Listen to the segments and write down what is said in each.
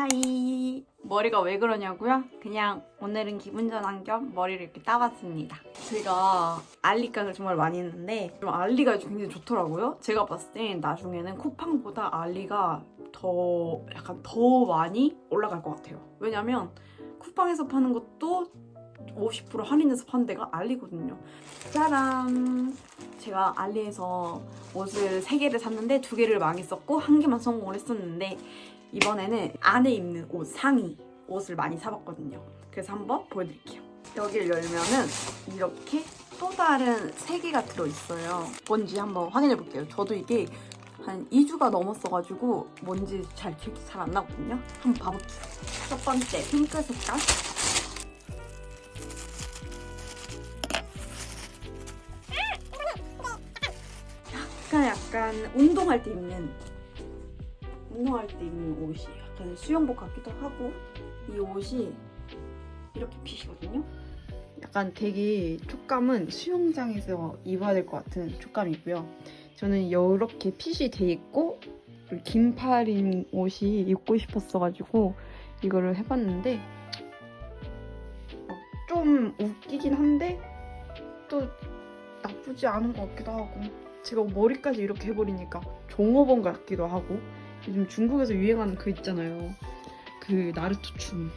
하이 머리가 왜 그러냐고요? 그냥 오늘은 기분 전환 겸 머리를 이렇게 따봤습니다. 제가 알리깡을 정말 많이 했는데 좀 알리가 굉장히 좋더라고요. 제가 봤을 땐 나중에는 쿠팡보다 알리가 더 약간 더 많이 올라갈 것 같아요. 왜냐면 쿠팡에서 파는 것도 50% 할인해서 파는 데가 알리거든요. 짜란! 제가 알리에서 옷을 3개를 샀는데 2개를 망했었고 한 개만 성공을 했었는데 이번에는 안에 입는 옷, 상의 옷을 많이 사봤거든요. 그래서 한번 보여드릴게요. 여기를 열면은 이렇게 또 다른 세 개가 들어있어요. 뭔지 한번 확인해 볼게요. 저도 이게 한 2주가 넘었어가지고 뭔지 잘 기억이 잘 안 나거든요. 한번 봐볼게요. 첫 번째 핑크 색깔. 약간 약간 운동할 때 입는 운동할 때 입는 옷이 약간 수영복 같기도 하고 이 옷이 이렇게 핏이거든요. 약간 되게 촉감은 수영장에서 입어야 될 것 같은 촉감이고요. 저는 이렇게 핏이 돼 있고 긴 팔인 옷이 입고 싶었어가지고 이거를 해봤는데 어, 좀 웃기긴 한데 또 나쁘지 않은 것 같기도 하고 제가 머리까지 이렇게 해버리니까 종업원 같기도 하고 요즘 중국에서 유행하는 그 있잖아요. 그 나루토 춤.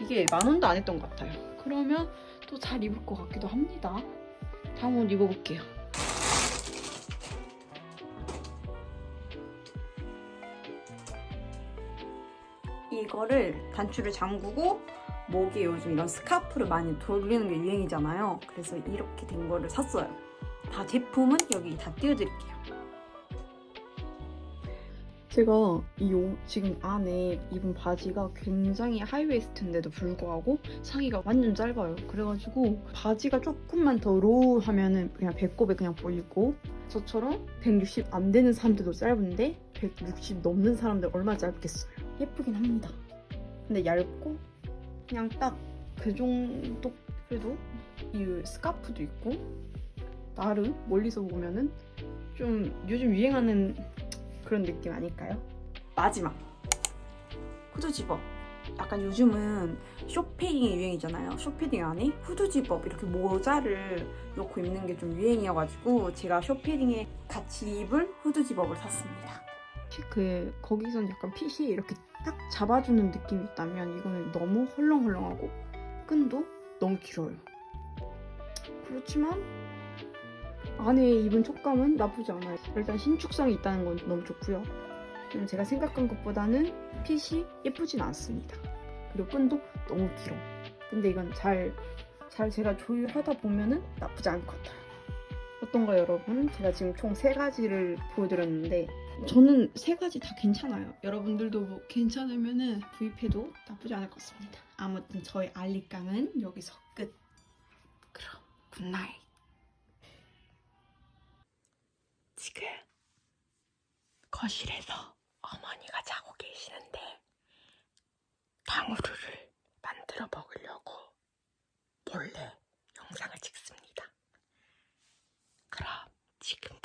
이게 만 원도 안 했던 것 같아요. 그러면 또 잘 입을 것 같기도 합니다. 다음 옷 입어볼게요. 이거를 단추를 잠그고 목에 요즘 이런 스카프를 많이 돌리는 게 유행이잖아요. 그래서 이렇게 된 거를 샀어요. 다 제품은 여기 다 띄워드릴게요. 제가 이 옷, 지금 안에 입은 바지가 굉장히 하이웨이스트인데도 불구하고 상의가 완전 짧아요. 그래가지고 바지가 조금만 더 로우 하면은 그냥 배꼽에 그냥 보이고 저처럼 160 안 되는 사람들도 짧은데 160 넘는 사람들 얼마나 짧겠어요. 예쁘긴 합니다. 근데 얇고 그냥 딱 그 정도 그래도 이 스카프도 있고 나름 멀리서 보면은 좀 요즘 유행하는 그런 느낌 아닐까요? 마지막. 후드 집업. 약간 요즘은 쇼패딩이 유행이잖아요. 쇼패딩 안에 후드 집업 이렇게 모자를 놓고 입는 게 좀 유행이어가지고 제가 쇼패딩에 같이 입을 후드 집업을 샀습니다. 그 거기선 약간 핏이 이렇게 딱 잡아주는 느낌이 있다면 이거는 너무 헐렁헐렁하고 끈도 너무 길어요. 그렇지만 안에 입은 촉감은 나쁘지 않아요. 일단 신축성이 있다는 건 너무 좋고요. 음, 제가 생각한 것보다는 핏이 예쁘진 않습니다. 그리고 끈도 너무 길어. 근데 이건 잘, 잘 제가 조율하다 보면은 나쁘지 않을 것 같아요. 어떤가요, 여러분? 제가 지금 총 세 가지를 보여드렸는데 저는 세 가지 다 괜찮아요. 여러분들도 뭐 괜찮으면은 구입해도 나쁘지 않을 것 같습니다. 아무튼 저의 알리깡은 여기서 끝. 그럼 굿나잇. 지금 거실에서 어머니가 자고 계시는데 탕후루를 만들어 먹으려고 몰래 영상을 찍습니다. 그럼 지금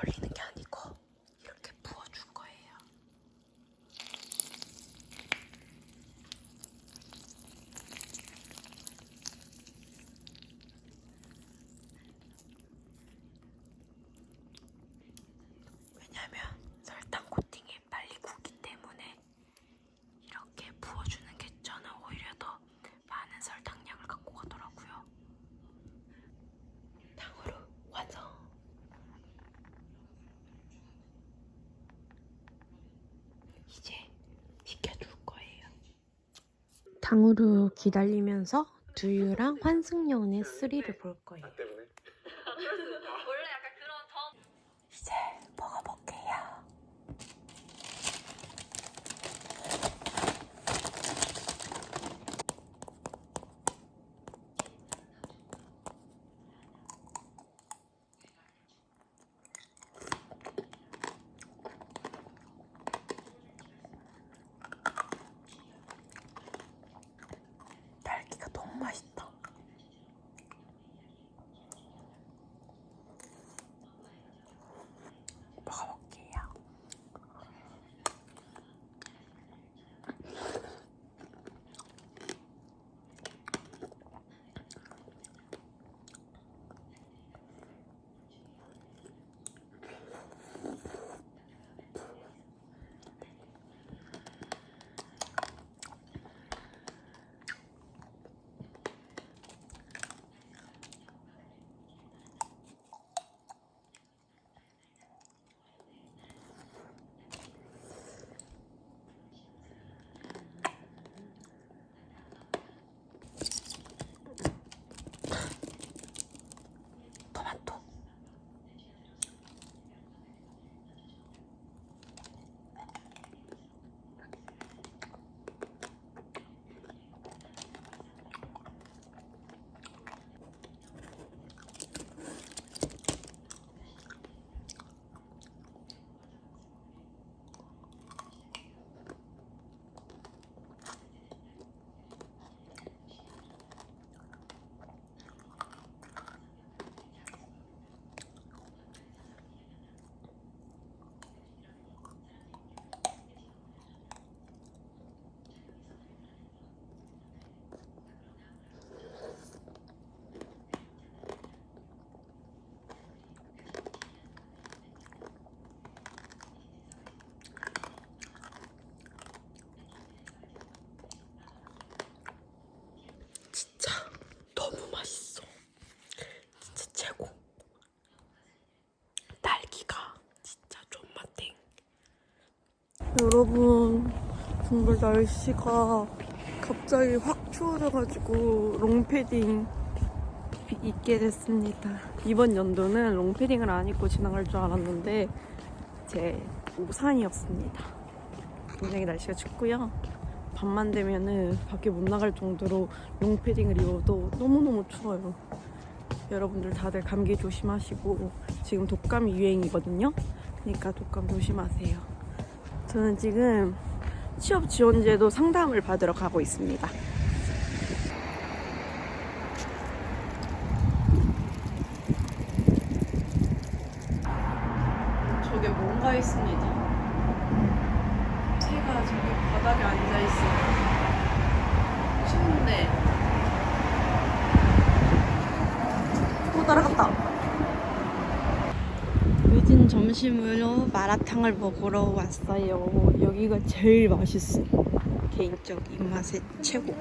돌리는 게 아니고 이렇게 부어줄 거예요. 왜냐면 설탕 코팅이 빨리 굳기 때문에 이렇게 부어주는 게 저는 오히려 더 많은 설탕량을 갖고 가더라고요. 탕후루 완성. 이제 식혀줄 거예요. 탕후루 기다리면서 두유랑 환승연의 3를 볼 거예요. Мазь. 여러분 정말 날씨가 갑자기 확 추워져가지고 롱패딩 입게 됐습니다. 이번 연도는 롱패딩을 안 입고 지나갈 줄 알았는데 제 우산이었습니다. 굉장히 날씨가 춥고요. 밤만 되면은 밖에 못 나갈 정도로 롱패딩을 입어도 너무너무 추워요. 여러분들 다들 감기 조심하시고 지금 독감이 유행이거든요. 그러니까 독감 조심하세요. 저는 지금 취업 지원제도 상담을 받으러 가고 있습니다. 저게 뭔가 있습니다. 새가 저기 바닥에 앉아 있어요. 추운데 또 따라갔다. 늦은 점심으로 마라탕을 먹으러 왔어요. 여기가 제일 맛있어. 개인적 입맛에 최고.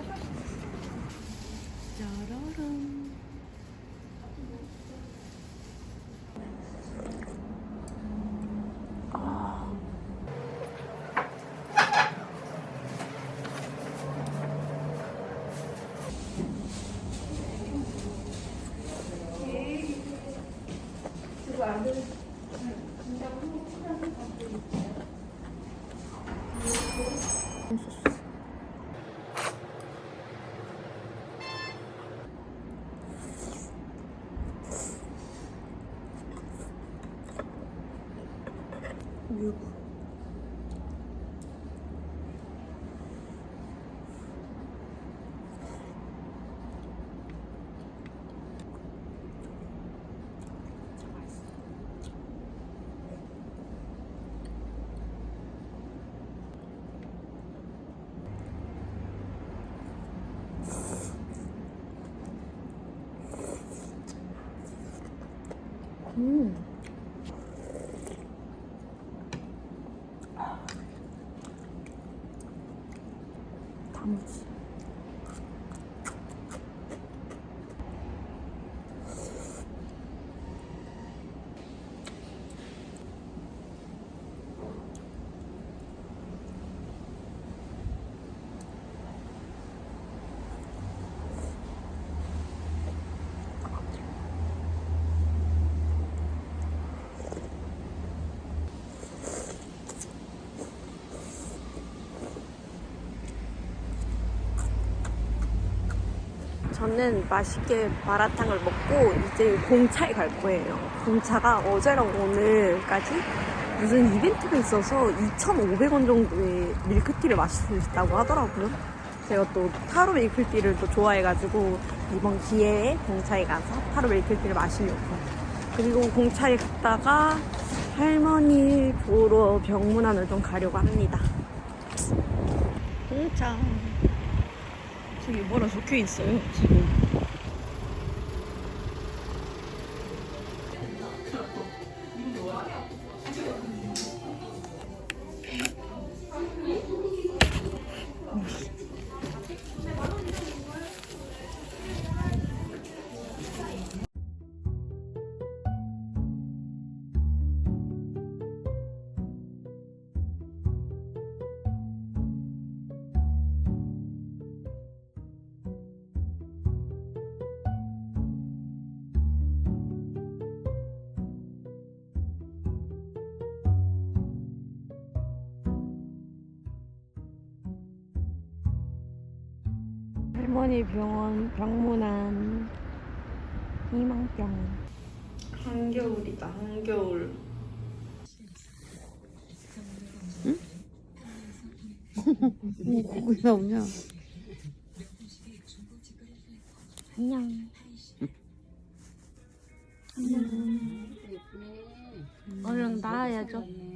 16. 음. 저는 맛있게 마라탕을 먹고 이제 공차에 갈 거예요. 공차가 어제랑 오늘까지 무슨 이벤트가 있어서 2,500원 정도의 밀크티를 마실 수 있다고 하더라고요. 제가 또 타로 밀크티를 또 좋아해가지고 이번 기회에 공차에 가서 타로 밀크티를 마시려고. 그리고 공차에 갔다가 할머니 보러 병문안을 좀 가려고 합니다. 공차. 저기 뭐라 적혀 있어요, 지금. 할머니 병원 병문안 희망병 한겨울이다 한겨울 왜 나오냐? 안녕. 얼른 나와야죠.